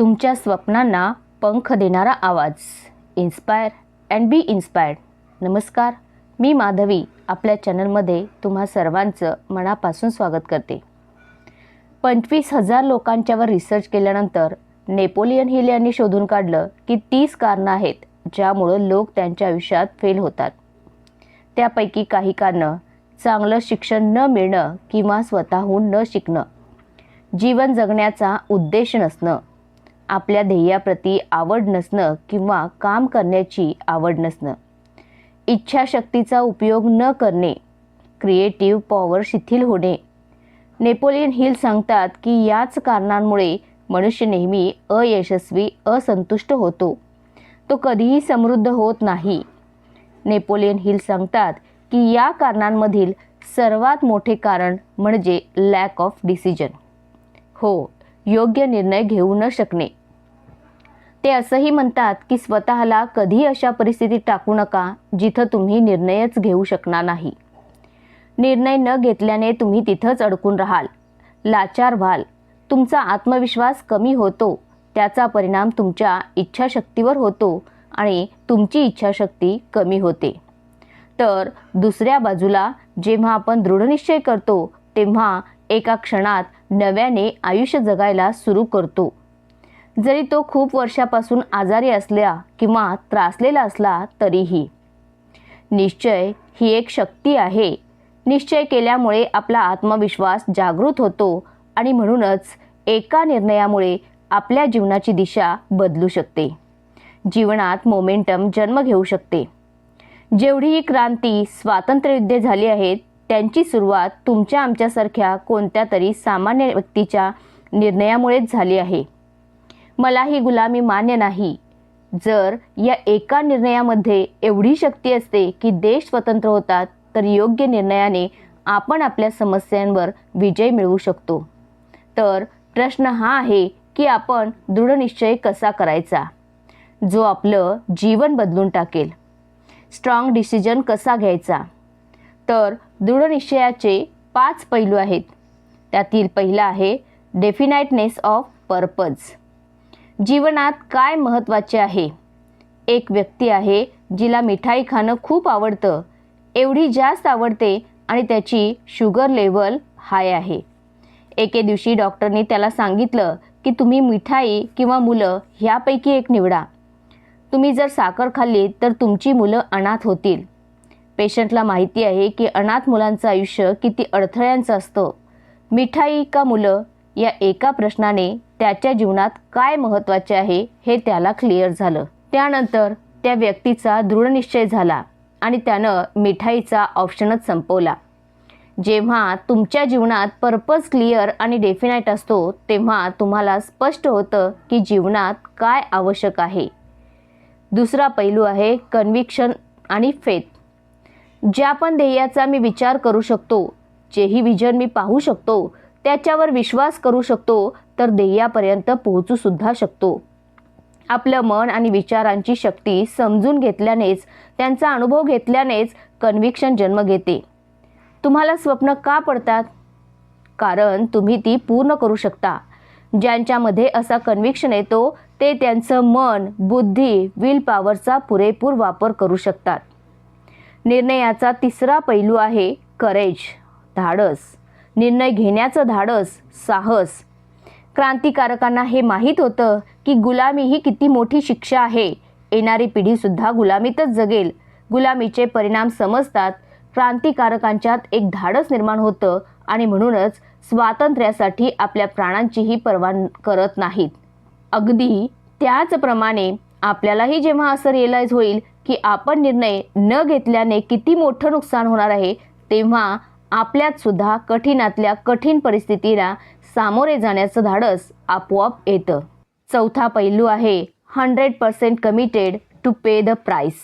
तुमच्या स्वप्नांना पंख देणारा आवाज. इन्स्पायर अँड बी इन्स्पायर्ड नमस्कार मी माधवी आपल्या चॅनलमध्ये तुम्हा सर्वांचं मनापासून स्वागत करते. पंचवीस हजार लोकांच्यावर रिसर्च केल्यानंतर नेपोलियन हिल यांनी शोधून काढलं की तीस कारणं आहेत ज्यामुळं लोक त्यांच्या आयुष्यात फेल होतात. त्यापैकी काही कारणं चांगलं शिक्षण न मिळणं किंवा स्वतःहून न शिकणं जीवन जगण्याचा उद्देश नसणं आपल्या ध्येयाप्रती आवड नसणं किंवा काम करण्याची आवड नसणं. इच्छाशक्तीचा उपयोग न करणे क्रिएटिव्ह पॉवर शिथिल होणे. नेपोलियन हिल सांगतात की याच कारणांमुळे मनुष्य नेहमी अयशस्वी असंतुष्ट होतो. तो कधीही समृद्ध होत नाही. नेपोलियन हिल सांगतात की या कारणांमधील सर्वात मोठे कारण म्हणजे लॅक ऑफ डिसिजन हो योग्य निर्णय घेऊ न शकणे. ते असंही म्हणतात की स्वतःला कधी अशा परिस्थितीत टाकू नका जिथं तुम्ही निर्णयच घेऊ शकणार नाही. निर्णय न घेतल्याने तुम्ही तिथंच अडकून राहाल. लाचार व्हाल. तुमचा आत्मविश्वास कमी होतो. त्याचा परिणाम तुमच्या इच्छाशक्तीवर होतो आणि तुमची इच्छाशक्ती कमी होते. तर दुसऱ्या बाजूला जेव्हा आपण दृढनिश्चय करतो तेव्हा एका क्षणात नव्याने आयुष्य जगायला सुरू करतो. जरी तो खूप वर्षापासून आजारी असल्या किंवा त्रासलेला असला तरीही. निश्चय ही एक शक्ती आहे. निश्चय केल्यामुळे आपला आत्मविश्वास जागृत होतो आणि म्हणूनच एका निर्णयामुळे आपल्या जीवनाची दिशा बदलू शकते. जीवनात मोमेंटम जन्म घेऊ शकते. जेवढीही क्रांती स्वातंत्र्ययुद्धे झाली आहेत त्यांची सुरुवात तुमच्या आमच्यासारख्या कोणत्या तरी सामान्य व्यक्तीच्या निर्णयामुळेच झाली आहे. मला ही गुलामी मान्य नाही. जर या एका निर्णयामध्ये एवढी शक्ती असते की देश स्वतंत्र होतात तर योग्य निर्णयाने आपण आपल्या समस्यांवर विजय मिळवू शकतो. तर प्रश्न हा आहे की आपण दृढनिश्चय कसा करायचा? जो आपलं जीवन बदलून टाकेल. स्ट्रॉंग डिसिजन कसा घ्यायचा? तर दृढनिश्चयाचे पाच पैलू आहेत. त्यातील पहिला आहे डेफिनाइटनेस ऑफ पर्पज. जीवनात काय महत्त्वाचे आहे? एक व्यक्ती आहे जिला मिठाई खाणं खूप आवडतं. एवढी जास्त आवडते आणि त्याची शुगर लेवल हाय आहे. एके दिवशी डॉक्टरने त्याला सांगितलं की तुम्ही मिठाई किंवा मुलं ह्यापैकी एक निवडा. तुम्ही जर साखर खाल्ली तर तुमची मुलं अनाथ होतील. पेशंटला माहिती आहे की अनाथ मुलांचं आयुष्य किती अडथळ्यांचं असतं. मिठाई का मुलं? या एका प्रश्नाने त्याच्या जीवनात काय महत्त्वाचे आहे हे त्याला क्लिअर झालं. त्यानंतर त्या व्यक्तीचा दृढनिश्चय झाला आणि त्यानं मिठाईचा ऑप्शनच संपवला. जेव्हा तुमच्या जीवनात पर्पज क्लिअर आणि डेफिनाईट असतो तेव्हा तुम्हाला स्पष्ट होतं की जीवनात काय आवश्यक आहे. दुसरा पैलू आहे कन्व्हिक्शन आणि फेथ ज्या पण ध्येयाचा मी विचार करू शकतो जेही विजन मी पाहू शकतो त्याच्यावर विश्वास करू शकतो तर ध्येयापर्यंत पोहोचू सुद्धा शकतो. आपलं मन आणि विचारांची शक्ती समजून घेतल्यानेच त्यांचा अनुभव घेतल्यानेच कन्व्हिक्शन जन्म घेते. तुम्हाला स्वप्न का पडतात? कारण तुम्ही ती पूर्ण करू शकता. ज्यांच्यामध्ये असा कन्व्हिक्शन येतो ते त्यांचं मन बुद्धी विल पॉवरचा पुरेपूर वापर करू शकतात. निर्णयाचा तिसरा पैलू आहे करेज धाडस. निर्णय घेण्याचं धाडस साहस. क्रांतिकारकांना हे माहीत होतं की गुलामी ही किती मोठी शिक्षा आहे. येणारी पिढीसुद्धा गुलामीतच जगेल. गुलामीचे परिणाम समजतात क्रांतिकारकांच्यात एक धाडस निर्माण होतं आणि म्हणूनच स्वातंत्र्यासाठी आपल्या प्राणांचीही पर्वा करत नाहीत. अगदी त्याचप्रमाणे आपल्यालाही जेव्हा असं रिअलाईज होईल की आपण निर्णय न घेतल्याने किती मोठं नुकसान होणार आहे तेव्हा आपल्यात सुद्धा कठीणातल्या कठीण परिस्थितीला सामोरे जाण्याचं धाडस आपोआप येतं. चौथा पैलू आहे hundred percent committed to pay the price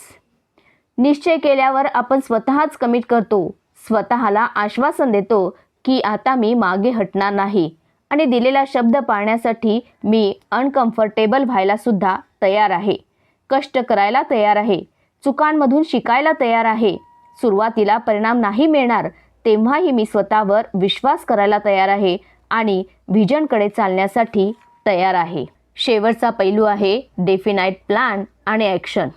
निश्चय केल्यावर आपण स्वतःच कमिट करतो. स्वतःला आश्वासन देतो की आता मी मागे हटणार नाही. आणि दिलेला शब्द पाळण्यासाठी मी अनकम्फर्टेबल व्हायला सुद्धा तयार आहे. कष्ट करायला तयार आहे. चुकांमधून शिकायला तयार आहे. सुरुवातीला परिणाम नाही मिळणार तेव्हाही मी स्वतःवर विश्वास करायला तयार आहे आणि व्हिजनकडे चालण्यासाठी तयार आहे. शेवटचा पैलू आहे डेफिनाईट प्लॅन आणि ॲक्शन.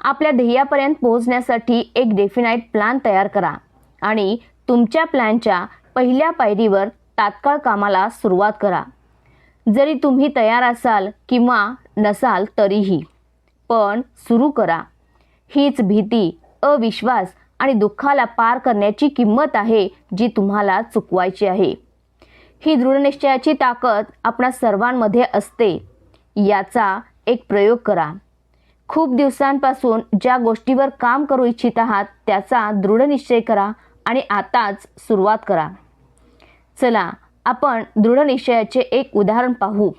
आपल्या ध्येयापर्यंत पोहोचण्यासाठी एक डेफिनाईट प्लॅन तयार करा आणि तुमच्या प्लॅनच्या पहिल्या पायरीवर तात्काळ कामाला सुरुवात करा. जरी तुम्ही तयार असाल किंवा नसाल तरीही पण सुरू करा. हीच भीती अविश्वास आणि दुःखाला पार करण्याची किंमत आहे जी तुम्हाला चुकवायची आहे. ही दृढनिश्चयाची ताकद आपणा सर्वांमध्ये असते. याचा एक प्रयोग करा. खूप दिवसांपासून ज्या गोष्टीवर काम करू इच्छित आहात त्याचा दृढनिश्चय करा आणि आताच सुरुवात करा. चला आपण दृढनिश्चयाचे एक उदाहरण पाहू.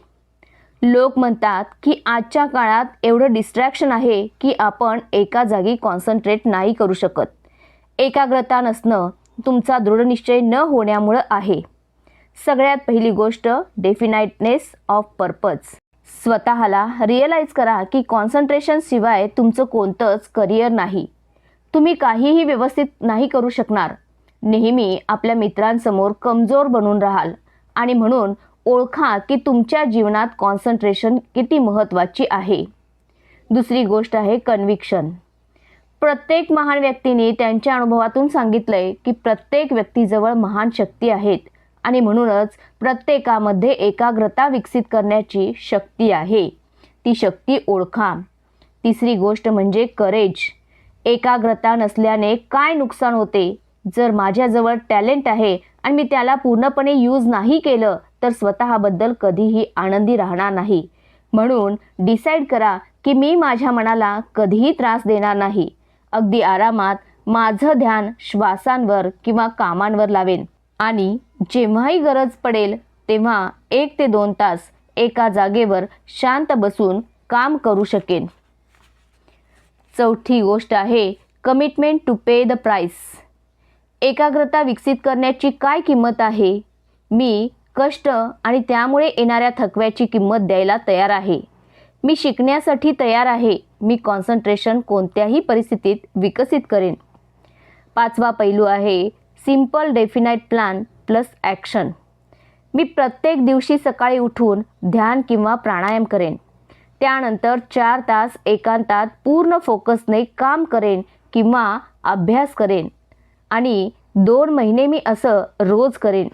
लोक म्हणतात की आजच्या काळात एवढं डिस्ट्रॅक्शन आहे की आपण एका जागी कॉन्सन्ट्रेट नाही करू शकत. एकाग्रता नसणं तुमचा दृढनिश्चय न होण्यामुळं आहे. सगळ्यात पहिली गोष्ट डेफिनाईटनेस ऑफ पर्पज स्वतःला रिअलाइज करा की कॉन्सन्ट्रेशनशिवाय तुमचं कोणतंच करिअर नाही. तुम्ही काहीही व्यवस्थित नाही करू शकणार. नेहमी आपल्या मित्रांसमोर कमजोर बनून राहाल आणि म्हणून ओळखा की तुमच्या जीवनात कॉन्सन्ट्रेशन किती महत्त्वाची आहे. दुसरी गोष्ट आहे कन्व्हिक्शन प्रत्येक महान व्यक्तीने त्यांच्या अनुभवातून सांगितलंय की प्रत्येक व्यक्तीजवळ महान शक्ती आहेत. आणि म्हणूनच प्रत्येकामध्ये एकाग्रता विकसित करण्याची शक्ती आहे. ती शक्ती ओळखा. तिसरी गोष्ट म्हणजे करेज एकाग्रता नसल्याने काय नुकसान होते? जर माझ्याजवळ टॅलेंट आहे आणि मी त्याला पूर्णपणे यूज नाही केलं तर स्वतःबद्दल कधीही आनंदी राहणार नाही. म्हणून डिसाईड करा की मी माझ्या मनाला कधीही त्रास देणार नाही. अगदी आरामात माझं ध्यान श्वासांवर किंवा कामांवर लावेन. आणि जेव्हाही गरज पडेल तेव्हा एक ते दोन तास एका जागेवर शांत बसून काम करू शकेन. चौथी गोष्ट आहे commitment to pay the price एकाग्रता विकसित करण्याची काय किंमत आहे? मी कष्ट आणि त्यामुळे येणाऱ्या थकव्याची किंमत द्यायला तयार आहे. मी शिकण्यासाठी तयार आहे. मी कॉन्सन्ट्रेशन कोणत्याही परिस्थितीत विकसित करेन. पाचवा पैलू आहे simple definite plan plus action मी प्रत्येक दिवशी सकाळी उठून ध्यान किंवा प्राणायाम करेन. त्यानंतर चार तास एकांतात पूर्ण फोकसने काम करेन किंवा अभ्यास करेन आणि दोन महिने मी असं रोज करेन.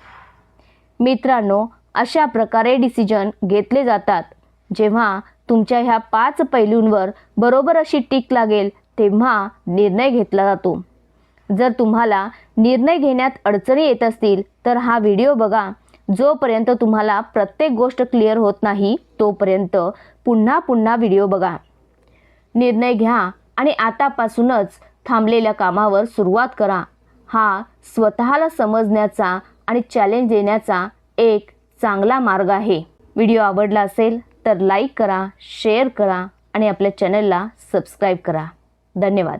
मित्रांनो अशा प्रकारे डिसिजन घेतले जातात. जेव्हा तुमच्या ह्या पाच पैलूंवर बरोबर अशी टीक लागेल तेव्हा निर्णय घेतला जातो. जर तुम्हाला निर्णय घेण्यात अडचणी येत असतील तर हा व्हिडिओ बघा. जोपर्यंत तुम्हाला प्रत्येक गोष्ट क्लिअर होत नाही तोपर्यंत पुन्हा पुन्हा व्हिडिओ बघा. निर्णय घ्या आणि आतापासूनच थांबलेल्या कामावर सुरुवात करा. हा स्वतःला समजण्याचा आणि चॅलेंज देण्याचा एक चांगला मार्ग आहे. व्हिडिओ आवडला असेल तर लाईक करा शेअर करा आणि आपल्या चॅनलला सबस्क्राईब करा. धन्यवाद.